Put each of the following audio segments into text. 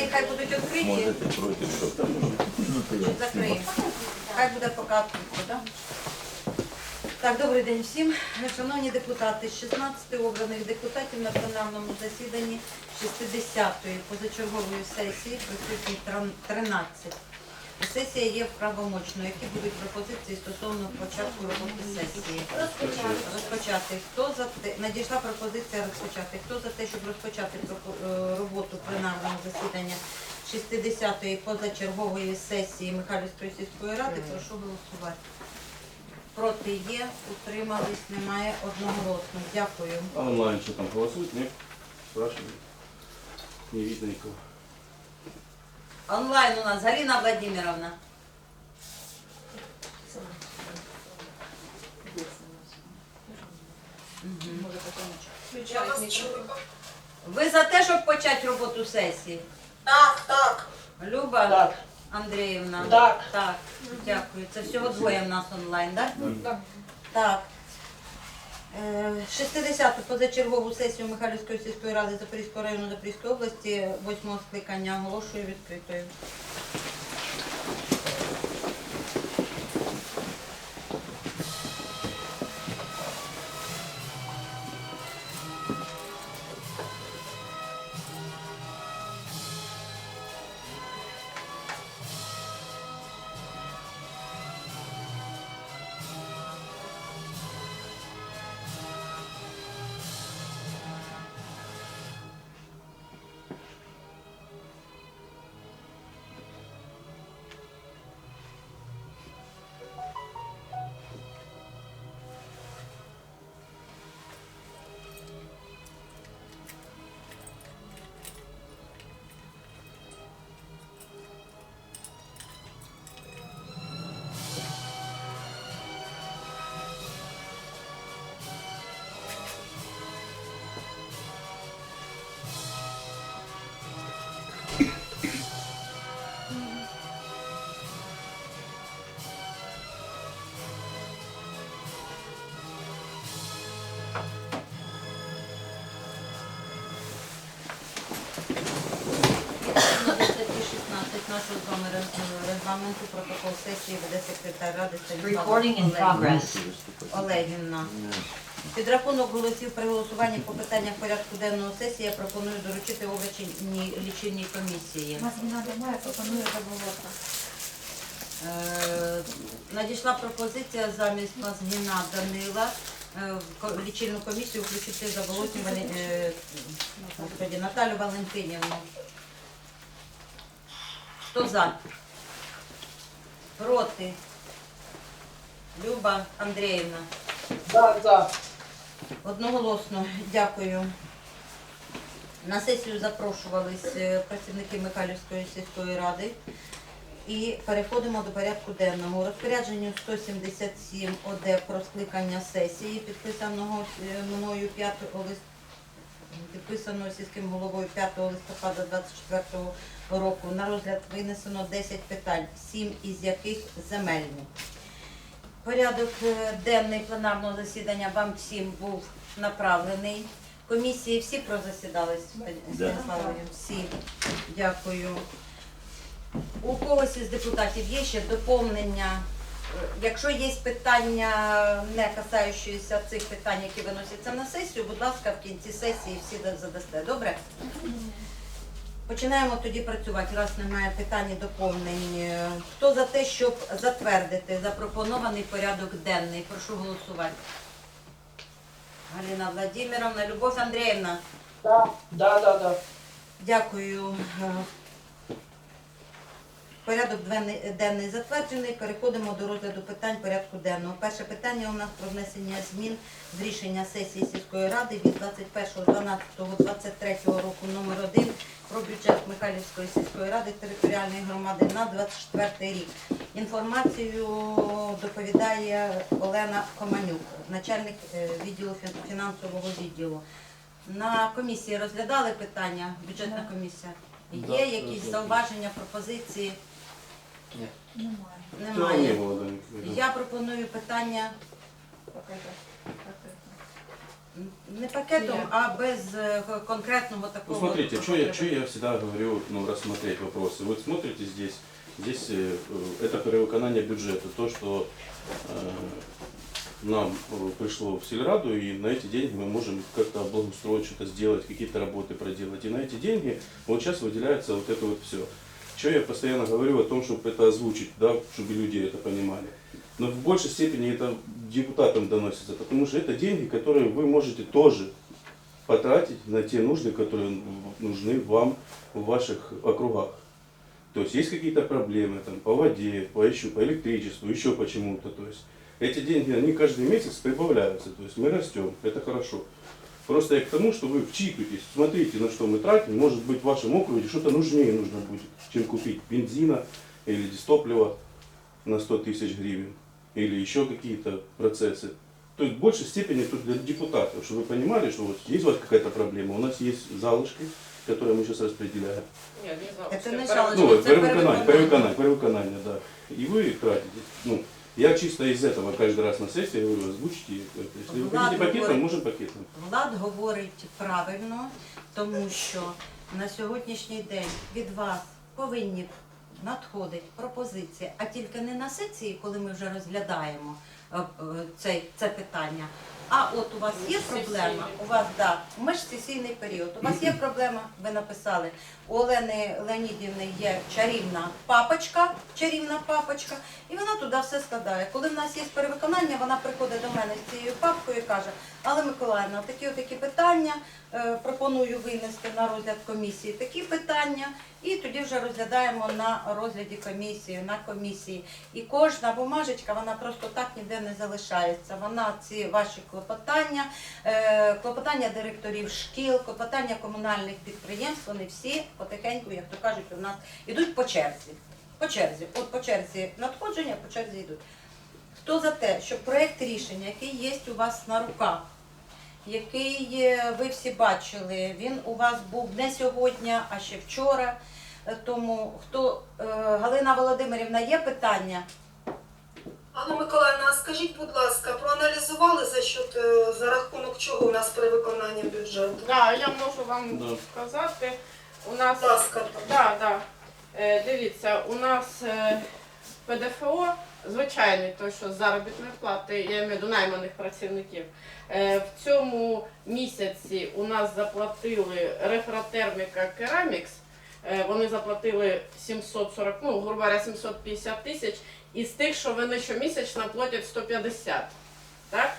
двері хай будуть відкриті. Можете проти, що там. Закриємо? Хай буде поки відкрито, так? Так, добрий день всім. Шановні депутати, з 16 обраних депутатів на пленарному засіданні 60-ї позачергової сесії присутні 13. Сесія є правомочною. Які будуть пропозиції стосовно початку роботи сесії? Розпочати. Хто за те? Надійшла пропозиція розпочати. Хто за те, щоб розпочати е, роботу пленарного засідання 60-ї позачергової сесії Михайлівської сільської ради, прошу голосувати. Проти є, утримались, немає одноголосно. Дякую. А онлайн что там голосуют? Нет? Спрашивают. Не видно никого. Онлайн у нас Галина Владимировна. Ви за те, щоб почати роботу сесії? Так, так. Люба Так. Андріївна? Так. Так, дякую. Це всього двоє в нас онлайн, так? Так. Е, 60-ту позачергову сесію Михайлівської сільської ради Запорізького району Запорізької області 8 скликання оголошую відкритою. Сесії веде секретар ради Станіслава Recording in Олегівна. progress. Олегівна. Підрахунок голосів при голосуванні по питаннях порядку денного сесії я пропоную доручити обраченій лічильній комісії. Пропоную. Е, Надійшла пропозиція замість Мазгіна Данила е, в ко- лічильну комісію включити Заболотню Валі- е, Наталю Валентинівну. Хто за? Проти? Люба Андріївна. За, за. Одноголосно дякую. На сесію запрошувались е, працівники Михайлівської сільської ради. І переходимо до порядку денного. У розпорядженню 177 ОД про скликання сесії, підписаного е, мною 5 лист... підписаного сільським головою 5 листопада 24 року. На розгляд винесено 10 питань, 7 із яких земельні. Порядок е, денний пленарного засідання вам всім був направлений. Комісії всі прозасідали Станіславові? Всі. Дякую. У когось із депутатів є ще доповнення. Е, Якщо є питання, не касаючися цих питань, які виносяться на сесію, будь ласка, в кінці сесії всі задасте. Добре? Починаємо тоді працювати. Раз немає питань і доповнень. Е, Хто за те, щоб затвердити запропонований порядок денний? Прошу голосувати. Галина Владимировна, Любов Андріївна. Да, да, да, да. Дякую. Порядок денний- денний затверджений. Переходимо до розгляду питань порядку денного. Перше питання у нас про внесення змін з рішення сесії сільської ради від 21.12.23 року номер 1 про бюджет Михайлівської сільської ради територіальної громади на 24 рік. Інформацію доповідає Олена Команюк, начальник е, відділу фінансового відділу. На комісії розглядали питання, бюджетна комісія. Є якісь зауваження, пропозиції? Немає. Вчера не Немає. было, да, никаких. Я пропоную питання Покажи. Не пакетом, Ні. а без е, конкретного Ну, такого. смотрите, что я, чё я всегда говорю, ну, рассмотреть вопросы. Вот смотрите здесь, здесь э, э, это перевыконание бюджета, то, что э, нам э, пришло в сельраду, и на эти деньги мы можем как-то облагоустроить, что-то сделать, какие-то работы проделать. И на эти деньги вот сейчас выделяется вот это вот все. Что я постоянно говорю о том, чтобы это озвучить, да, чтобы люди это понимали. Но в большей степени это депутатам доносится, потому что это деньги, которые вы можете тоже потратить на те нужды, которые нужны вам в ваших округах. То есть есть какие-то проблемы там, по воде, по, еще, по электричеству, еще почему-то. То есть эти деньги, они каждый месяц прибавляются. То есть мы растем, это хорошо. Просто я к тому, что вы вчитываетесь, смотрите, на что мы тратим. Может быть, в вашем округе что-то нужнее нужно будет, чем купить бензина или дистоплива на 100 тысяч гривен. Или еще какие-то процессы. То есть в большей степени тут для депутатов, чтобы вы понимали, что вот есть у вас какая-то проблема, у нас есть залышки, которые мы сейчас распределяем. Ні, не знаю. Это Це жалко. Ну, перевыконание, перевыконание. перевыконание, перевыконание, да. И вы тратите. Ну, я чисто из этого каждый раз на сессии говорю, озвучите это. Если вы Ладно, хотите пакетом, говорит. можем пакетом. Влад говорить правильно, тому що на сьогоднішній день від вас повинні надходити пропозиції, а тільки не на сесії, коли ми вже розглядаємо е, е, цей, це питання. а от у вас є проблема, у вас да, межсесійний період, у вас є проблема, ви написали, у Олени Леонідівни є чарівна папочка, чарівна папочка, і вона туди все складає. Коли в нас є перевиконання, вона приходить до мене з цією папкою і каже, але Миколаївна, такі такі питання е, пропоную винести на розгляд комісії. Такі питання, і тоді вже розглядаємо на розгляді комісії, на комісії. І кожна бумажечка, вона просто так ніде не залишається. Вона ці ваші клопотання, е, клопотання директорів шкіл, клопотання комунальних підприємств, вони всі потихеньку, як то кажуть, у нас ідуть по черзі. По черзі. От по черзі надходження, по черзі йдуть. Хто за те, щоб проєкт рішення, який є у вас на руках, який е, ви всі бачили, він у вас був не сьогодні, а ще вчора. Е, Тому хто е, Галина Володимирівна, є питання? Анна Миколаївна, а скажіть, будь ласка, проаналізували за счет е, за рахунок чого у нас перевиконання бюджету? Да, я можу вам Да. сказати. У нас ласка. да, да. Дивіться, у нас ПДФО звичайний, той, що заробітної плати, я маю до найманих працівників. Е, в цьому місяці у нас заплатили рефратерміка Керамікс. Е, вони заплатили 740, ну, грубо говоря, 750 тисяч. Із тих, що вони щомісячно платять 150. Так?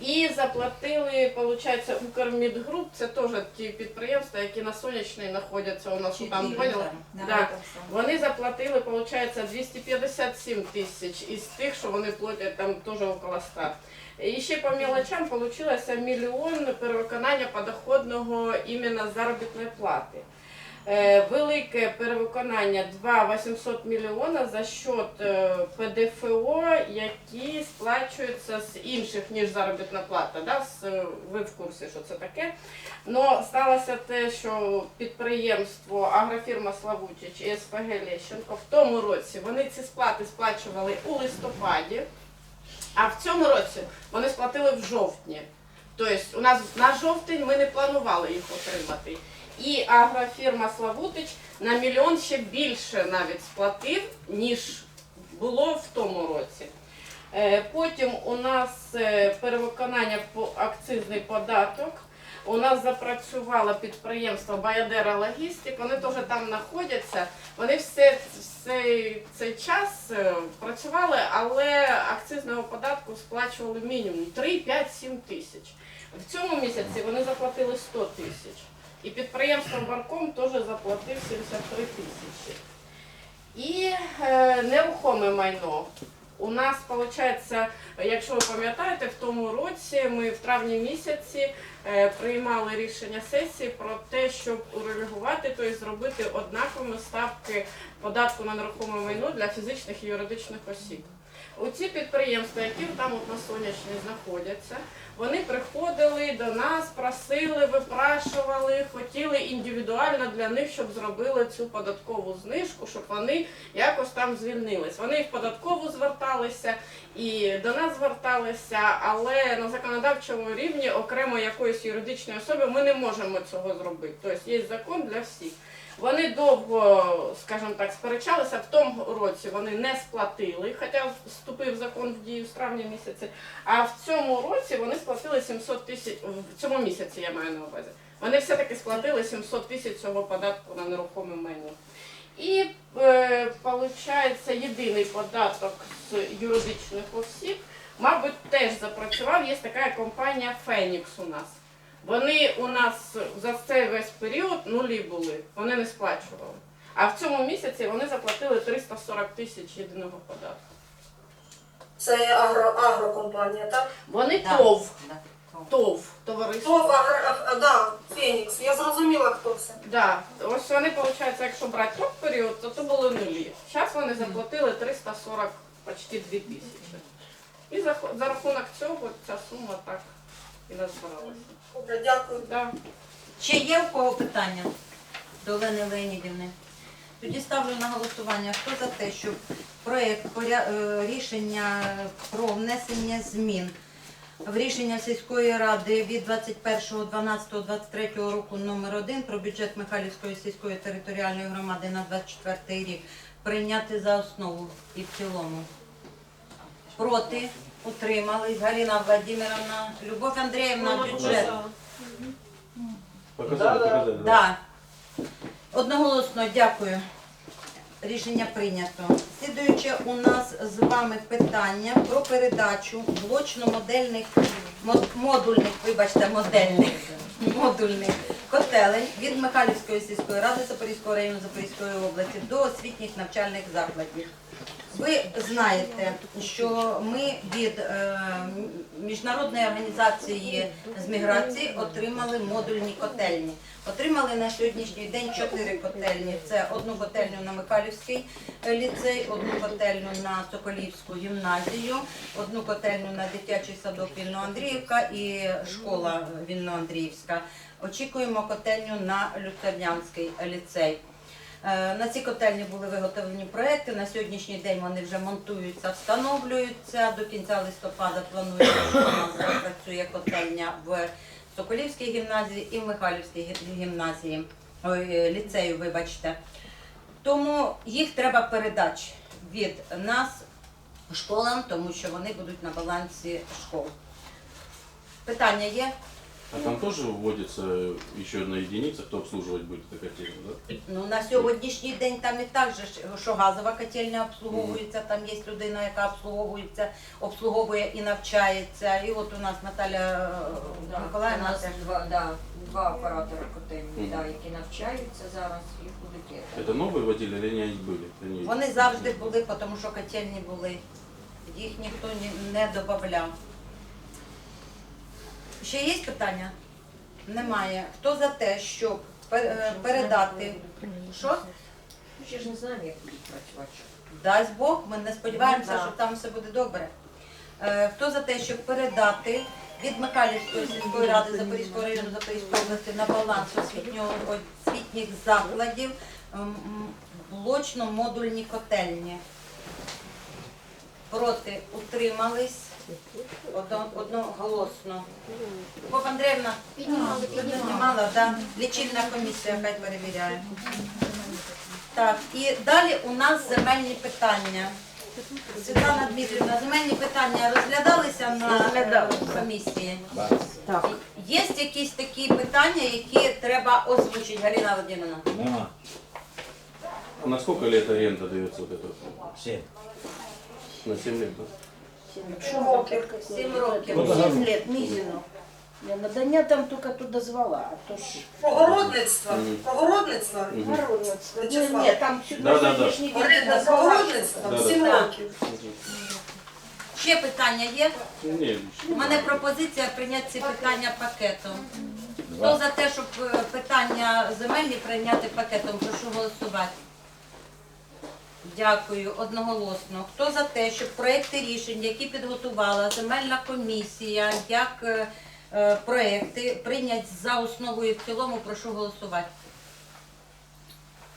І заплатили, виходить, Укрмідгруп, це теж ті підприємства, які на сонячній знаходяться у нас, там поняли? Да. Вони заплатили, виходить, 257 тисяч із тих, що вони платять там теж около 100. І ще по мелочам вийшло мільйон перевиконання подоходного іменно заробітної плати. Е, Велике перевиконання 2 800 мільйона за счет е, ПДФО, які сплачуються з інших, ніж заробітна плата. Да? Е, ви в курсі, що це таке. Но сталося те, що підприємство агрофірма Славутич і СПГ Лещенко в тому році вони ці сплати сплачували у листопаді, а в цьому році вони сплатили в жовтні. Тобто у нас на жовтень ми не планували їх отримати. І агрофірма Славутич на мільйон ще більше навіть сплатив, ніж було в тому році. Е, Потім у нас е, перевиконання по акцизний податок. У нас запрацювало підприємство Баядера Логістик, вони теж там знаходяться. Вони все, все цей час е, працювали, але акцизного податку сплачували мінімум 3, 5, 7 тисяч. В цьому місяці вони заплатили 100 тисяч. І підприємство Барком теж заплатив 73 тисячі. І е, нерухоме майно. У нас виходить, якщо ви пам'ятаєте, в тому році ми в травні місяці е, приймали рішення сесії про те, щоб урегулювати, тобто зробити однакові ставки податку на нерухоме майно для фізичних і юридичних осіб. У ці підприємства, які там от на сонячній знаходяться, Вони приходили до нас, просили, випрашували, хотіли індивідуально для них, щоб зробили цю податкову знижку, щоб вони якось там звільнились. Вони в податкову зверталися, і до нас зверталися, але на законодавчому рівні окремо якоїсь юридичної особи ми не можемо цього зробити. Тобто є закон для всіх. Вони довго, скажімо так, сперечалися. В тому році вони не сплатили, хоча вступив закон в дію з травня місяця. А в цьому році вони сплатили 700 тисяч, в цьому місяці я маю на увазі. Вони все-таки сплатили 700 тисяч цього податку на нерухоме майно. І е, виходить, єдиний податок з юридичних осіб, мабуть, теж запрацював. Є така компанія Фенікс у нас. Вони у нас за цей весь період нулі були, вони не сплачували. А в цьому місяці вони заплатили 340 тисяч єдиного податку. Це агро, агрокомпанія, так? Вони Да. ТОВ, Да. ТОВ, товариство. Хто агро, а, а, да, Фенікс. Я зрозуміла, хто це. Да, ось вони, виходить, якщо брати той період, то то були нулі. Зараз вони заплатили 340, почти 2 тисячі. І за, за рахунок цього ця сума так і назбиралася. Добре, дякую. Да. Чи є в кого питання до Олени Леонідівни? Тоді ставлю на голосування. Хто за те, щоб проєкт е, рішення про внесення змін в рішення сільської ради від 21.12.23 року номер 1 про бюджет Михайлівської сільської територіальної громади на 24 рік прийняти за основу і в цілому? Проти? Утримались. Галина Владимировна, Любов Андріївна, бюджет. Показали, показали. да. Да. Одноголосно дякую. Рішення прийнято. Слідуюче у нас з вами питання про передачу блочно-модельних модульних, вибачте, модельних модульних котелень від Михайлівської сільської ради Запорізького району Запорізької області до освітніх навчальних закладів. Ви знаєте, що ми від е, міжнародної організації з міграції отримали модульні котельні. Отримали на сьогоднішній день чотири котельні. Це одну котельню на Михайлівський е, ліцей, одну котельню на Соколівську гімназію, одну котельню на дитячий садок Вільноандріївка і школа Вільноандріївська. Очікуємо котельню на Лютернянський ліцей. Е, На ці котельні були виготовлені проекти. На сьогоднішній день вони вже монтуються, встановлюються. До кінця листопада планується, що у нас запрацює котельня в Соколівській гімназії і в Михайлівській гі- гімназії, ой, е, ліцею, вибачте. Тому їх треба передати від нас школам, тому що вони будуть на балансі школ. Питання є? А там тоже вводится еще одна единица, кто обслуживать будет эту котельную, да? Ну на сьогоднішній день там і так же, ж, що газова котельня обслуговується, там є людина, яка обслуговується, обслуговує і навчається. І от у нас Наталя е, Да, у Миколаївна. нас теж. два, да, два оператори котельні, Мгм. да, які навчаються зараз і будуть. е, Это новые водили или они были? Они- Вони завжди були, тому що котельні були. Їх ніхто ні- не додавав. Ще є питання? Немає. Хто за те, щоб пер- е, передати? Що? Ми ще ж не знаємо, як будуть працювати. Дасть Бог, ми не сподіваємося, Ну, да. що там все буде добре. Е, Хто за те, щоб передати від Михайлівської сільської ради Запорізького району Запорізької області на баланс освітнього освітніх закладів ем, м, блочно-модульні котельні? Проти утримались Одно- одноголосно. Любов Андріївна, піднімала, да? Лічильна комісія хай перевіряє. Так, і далі у нас земельні питання. Світлана Дмитрівна, земельні питання розглядалися на е, комісії? Так. Є якісь такі питання, які треба озвучити, Галина Володимирівна? Нема. На сколько лет аренда дается вот. На 7 лет, да? Сім років. Сім років. Ну, лет минимум. Я надання там только туда звала, а то ж Прогородництво. Прогородництво. Мгм. Ні, Вячеслав. ні, там сюди Да, да, да. сьогоднішній день Оренда з. Да, да. Сім років. Ще питання є? Не, У мене пропозиція прийняти ці питання пакетом. Хто за те, щоб е, питання земельні прийняти пакетом, прошу голосувати. Дякую одноголосно. Хто за те, щоб проекти рішень, які підготувала земельна комісія, як е, е, проекти прийняти за основу і в цілому, прошу голосувати.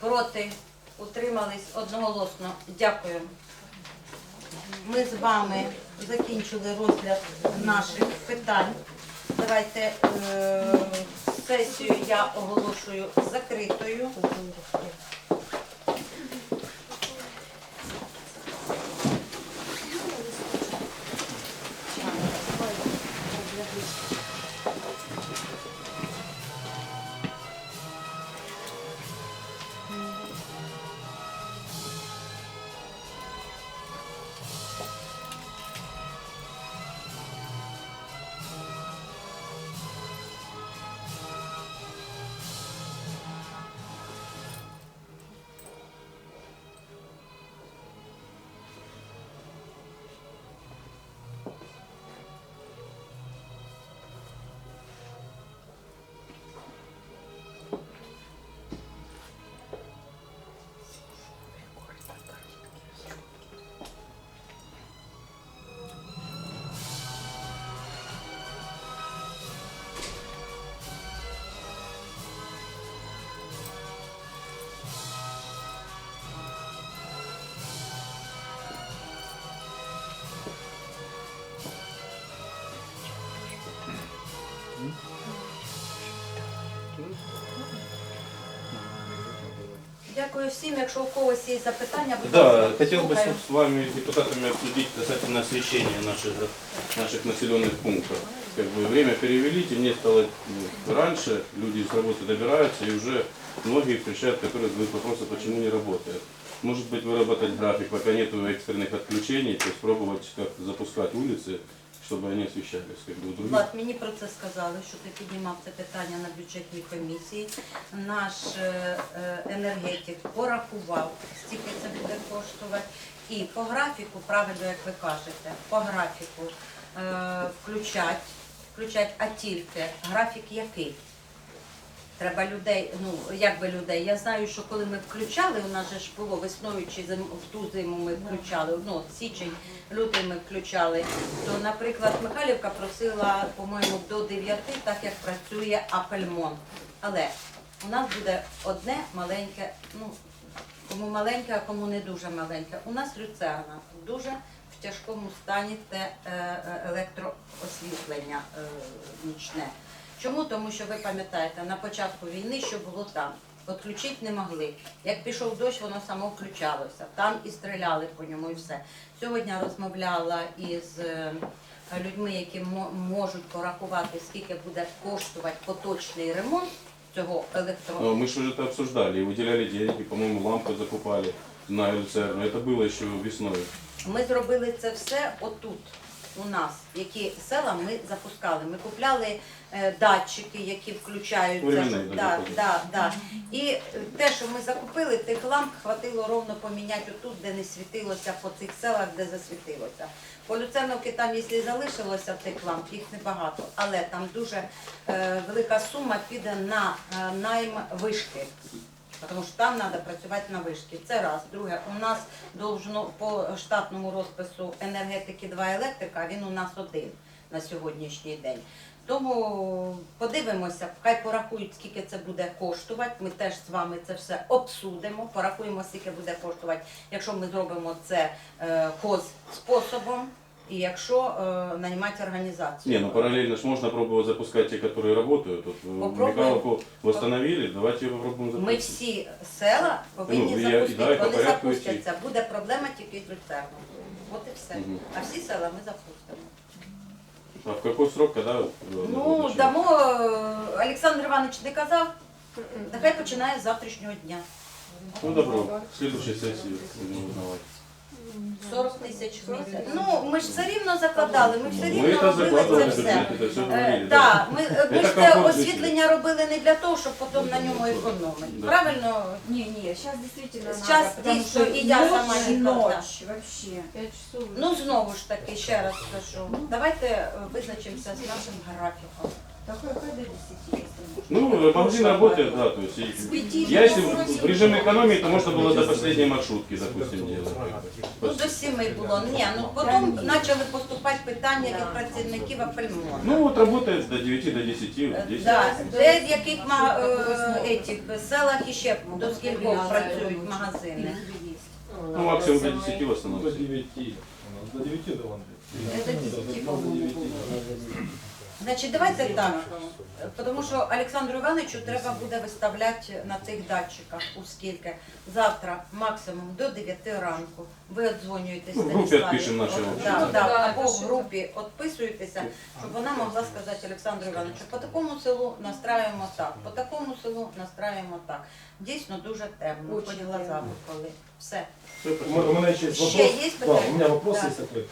Проти? Утримались одноголосно. Дякую. Ми з вами закінчили розгляд наших питань. Давайте е, сесію я оголошую закритою. Дякую всім. Якщо у когось є запитання, будь Да, ласка, хотел бы слухаю. с с вами, с депутатами, обсудить касательно освещения наших, наших населенных пунктов. Как бы время перевели, темнее стало ну, раньше, люди с работы добираются, и уже многие встречают, которые задают вопросы, почему не работает. Может быть, выработать график, пока нет экстренных отключений, то есть пробовать как запускать улицы, чтобы вони освіщались. Как бы, других Влад, мені про це сказали, що ти піднімав це питання на бюджетній комісії. Наш е, е, енергетик порахував, скільки це буде коштувати. І по графіку, правильно як ви кажете, по графіку е, включать, включать, а тільки графік який? Треба людей, ну як би людей. Я знаю, що коли ми включали, у нас же ж було весною чи зим, в ту зиму ми включали, ну січень, лютий ми включали. То, наприклад, Михайлівка просила, по-моєму, до 9, так як працює Апельмон. Але у нас буде одне маленьке, ну кому маленьке, а кому не дуже маленьке. У нас люцерна дуже в тяжкому стані те е, е, електроосвітлення е, нічне. Чому? Тому що ви пам'ятаєте, на початку війни що було там? Відключити не могли. Як пішов дощ, воно само включалося. Там і стріляли по ньому, і все. Сьогодні розмовляла із е, людьми, які мо- можуть порахувати, скільки буде коштувати поточний ремонт цього електро. Но мы же уже это обсуждали и выделяли деньги, по-моему, лампы закупали на люцерну. Это было еще весной. Ми зробили це все отут. У нас, які села ми запускали. Ми купляли е, датчики, які включаються. Щоб- да, да, да, да. І те, що ми закупили, тих ламп хватило ровно поміняти отут, де не світилося, по цих селах, де засвітилося. По Люцерновки там, якщо залишилося тих ламп, їх небагато, але там дуже е, велика сума піде на е, найм вишки. Тому що там треба працювати на вишки. Це раз. Друге, у нас должно по штатному розпису енергетики два електрика, він у нас один на сьогоднішній день. Тому подивимося, хай порахують, скільки це буде коштувати. Ми теж з вами це все обсудимо, порахуємо, скільки буде коштувати, якщо ми зробимо це е, хоз способом, і якщо е, наймати організацію. Не, ну параллельно ж можно пробовать запускать те, которые работают. Вот э, Попробуем. Михайловку восстановили, давайте его попробуем запустить. Ми всі села повинні Ну, я- запустити. да, і по Вони порядку запустяться. Буде проблема тільки з люцерном. От і все. Мгм. А всі села ми запустимо. А в какой срок, когда? э, Ну, начнем? дамо, е, Олександр Іванович не казав, нехай починає з завтрашнього дня. Ну, добро. В следующей сессии будем узнавать. 40 тисяч в місяць. Ну, ми ж все рівно закладали, ми все Мы рівно это робили закладывали це в все. бюджет, это все Е, говорили. да, ми, е, ми Це ж це комфорт освітлення робили не для того, щоб потім на ньому економити. Да. Правильно? Не, не, сейчас действительно Сейчас надо, потому дійсно, что і я ночь, сама и ніколи. ночь вообще. 5 часов. Ну, знову ж таки, ще раз скажу. Давайте е, визначимося з нашим графіком. Так хай до 10, если можно. Ну, магазин работает, да, то есть... и- С пяти Я если до в режиме экономии, то можно было до последней маршрутки, допустим, делать. Ну, до сіми було. Ні, ну потім почали поступати питання від працівників Апельмона. Ну, вот работает до 9, до 10, Е, 10. Да, де в яких ма- е, етих селах іще до скількох працюють магазини. Ну, максимум до 10 в До основном. 9. У нас до 9 до Андрей. Это 10, До по-моему, 9. Значить, давайте так, е, тому що Олександру Івановичу треба буде виставляти на цих датчиках, оскільки завтра максимум до 9 ранку ви одзвонюєтесь Ну, в групі Станіславі. відпишемо наші От, общі. да, Ну, да, да, або в напишіть. групі відписуєтеся, щоб вона могла сказати Олександру Івановичу, по такому селу настраюємо так, по такому селу настраюємо так. Дійсно дуже темно, Очень хоч глаза темно. коли. Все. Всё, У спасибо. меня- у меня еще есть Еще вопрос. есть да, питания? у меня вопрос Да. есть такой.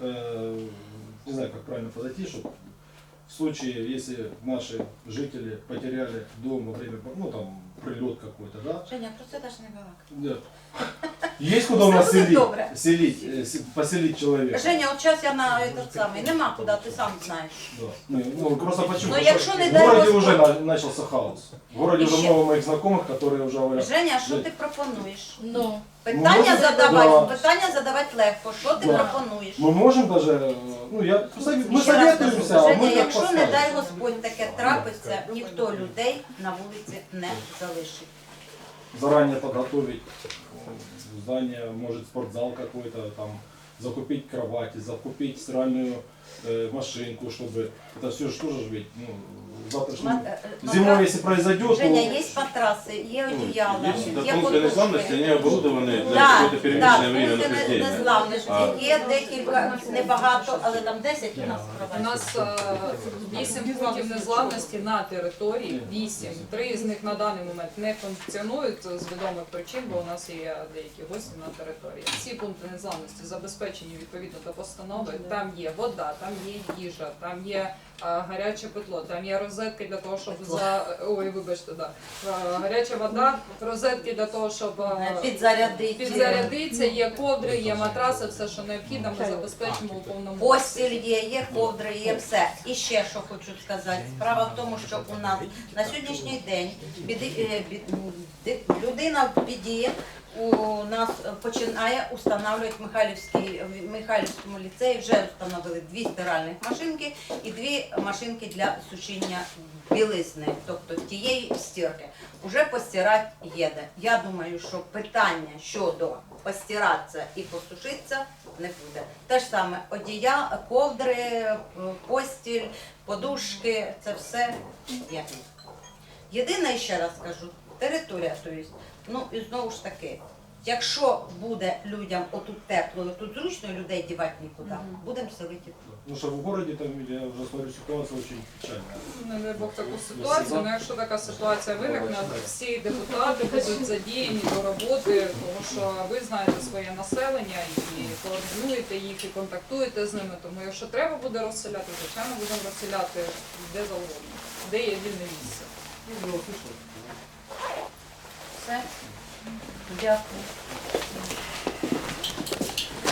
Э, Не знаю, как правильно подойти, чтобы в случае, если наши жители потеряли дом во время, ну там, прилет какой-то, да? Женя, про це теж не балак. Да. Есть куда у нас Все селить, добре. селить, э, се- поселить человека? Женя, от зараз я на этот самий, нема куди, ти сам знаєш. Да. Ну, ну, просто почему? Но Потому якщо что не в дай городе Господь- уже на- начался хаос. В городе уже Еще- много моих знакомых, которые уже говорят, Женя, що ти пропонуєш? Ну, Питання можна задавати, да. питання задавати легко. Що ти Да. пропонуєш? мы можем даже, э, ну я, мы Ще раз кажу, советуемся, а Женя, мы как якщо не подскажем. дай Господь таке трапиться, ніхто людей на вулиці не залишить. заранее подготовить э, здание, может спортзал какой-то, там закупить кровати, закупить стиральную э, машинку, чтобы это все же тоже ж ведь, ну, завтрашним Мат- е, е, зимой, если произойдет, Женя, то є матраси, є Ну, одіяла, Есть є дополнительные незламности, они подушки. оборудованы для Так, так, время пункти нахождения. незламності. А. Є декілька, небагато, але там 10 у нас У нас е, вісім пунктів незламності на території, вісім. Три з них на даний момент не функціонують з відомих причин, бо у нас є деякі гості на території. Всі пункти незламності забезпечені відповідно до постанови. Там є вода, там є їжа, там є е, гаряче питло, там є розетки для того, щоб за ой, вибачте, да Е, гаряча вода, розетки для того, щоб е, Підзарядити. підзарядитися, є ковдри, є матраси, все, що необхідно, ми забезпечимо у повному Постіль є, є ковдри, є все. І ще що хочу сказати. Справа в тому, що у нас на сьогоднішній день е, бі- м, ди- людина в біді у нас починає установлювати Михайлівський, Михайлівському ліцеї вже встановили дві стиральних машинки і дві машинки для сушіння білизни, тобто тієї стірки. Уже постирати їде. Я думаю, що питання щодо постиратися і посушитися не буде. Те ж саме одія, ковдри, постіль, подушки, це все є. Єдине, ще раз кажу, територія, то є, ну і знову ж таки, якщо буде людям отут тепло, і тут зручно людей дівати нікуди, будемо селити. потому что в городе там, я уже смотрю, ситуация очень печальная. Не дай Бог таку ситуацію. Ну якщо така ситуація виникне, всі депутати будуть задіяні до роботи, тому що ви знаєте своє населення і координуєте їх, і контактуєте з ними. Тому якщо треба буде розселяти, звичайно будемо розселяти де завгодно, де є вільне місце. Все. Дякую.